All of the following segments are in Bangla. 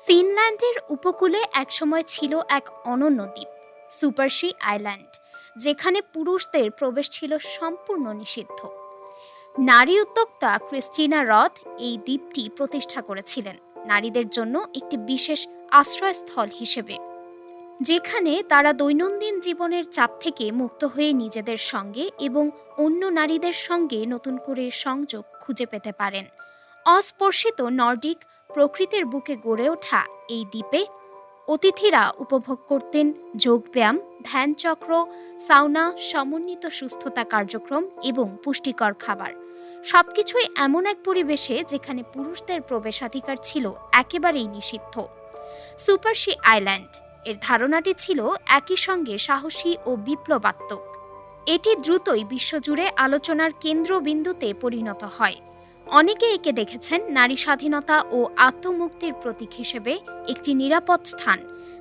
ফিনল্যান্ডের উপকূলে একসময় ছিল এক অনন্য দ্বীপ সুপারশি আইল্যান্ড, যেখানে পুরুষদের প্রবেশ ছিল সম্পূর্ণ নিষিদ্ধ। নারী উদ্যোক্তা ক্রিস্টিনা রথ এই দ্বীপটি প্রতিষ্ঠা করেছিলেন, নারীদের জন্য একটি বিশেষ আশ্রয়স্থল হিসেবে, যেখানে তারা দৈনন্দিন জীবনের চাপ থেকে মুক্ত হয়ে নিজেদের সঙ্গে এবং অন্য নারীদের সঙ্গে নতুন করে সংযোগ খুঁজে পেতে পারেন। অস্পর্শিত নর্ডিক প্রকৃতির বুকে গড়ে ওঠা এই দ্বীপে অতিথিরা উপভোগ করতেন যোগব্যায়াম ধ্যানচক্র সাউনা, সমন্বিত সুস্থতা কার্যক্রম এবং পুষ্টিকর খাবার। সবকিছুই এমন এক পরিবেশে যেখানে পুরুষদের প্রবেশাধিকার ছিল একেবারেই নিষিদ্ধ। সুপারশি আইল্যান্ড এর ধারণাটি ছিল একই সঙ্গে সাহসী ও বিপ্লবাত্মক। এটি দ্রুতই বিশ্বজুড়ে আলোচনার কেন্দ্রবিন্দুতে পরিণত হয়। অনেকে একে দেখেছেন নারী স্বাধীনতা ও আত্মমুক্তির প্রতীক হিসেবে একটি নিরাপদ স্থান,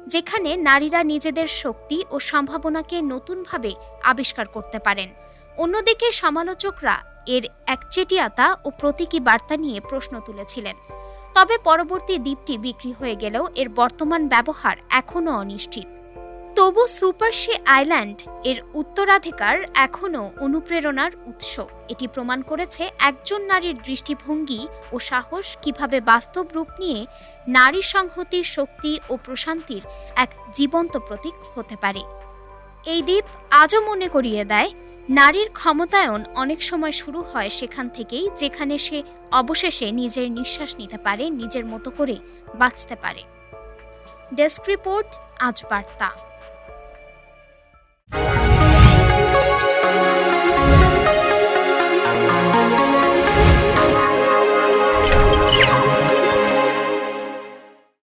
যেখানে নারীরা নিজেদের শক্তি ও সম্ভাবনাকে নতুনভাবে আবিষ্কার করতে পারেন। অন্যদিকে সমালোচকরা এর একচেটিয়াতা ও প্রতীকী বার্তা নিয়ে প্রশ্ন তুলেছিলেন। তবে পরবর্তী দ্বীপটি বিক্রি হয়ে গেলেও এর বর্তমান ব্যবহার এখনও অনিশ্চিত। তবু সুপারশি আইল্যান্ড এর উত্তরাধিকার এখনও অনুপ্রেরণার উৎস। এটি প্রমাণ করেছে একজন নারীর দৃষ্টিভঙ্গি ও সাহস কীভাবে বাস্তব রূপ নিয়ে নারী সংহতি, শক্তি ও প্রশান্তির এক জীবন্ত প্রতীক হতে পারে। এই দ্বীপ আজও মনে করিয়ে দেয়, নারীর ক্ষমতায়ন অনেক সময় শুরু হয় সেখান থেকেই যেখানে সে অবশেষে নিজের নিঃশ্বাস নিতে পারে, নিজের মতো করে বাঁচতে পারে। ডেস্ক রিপোর্ট, আজ বার্তা।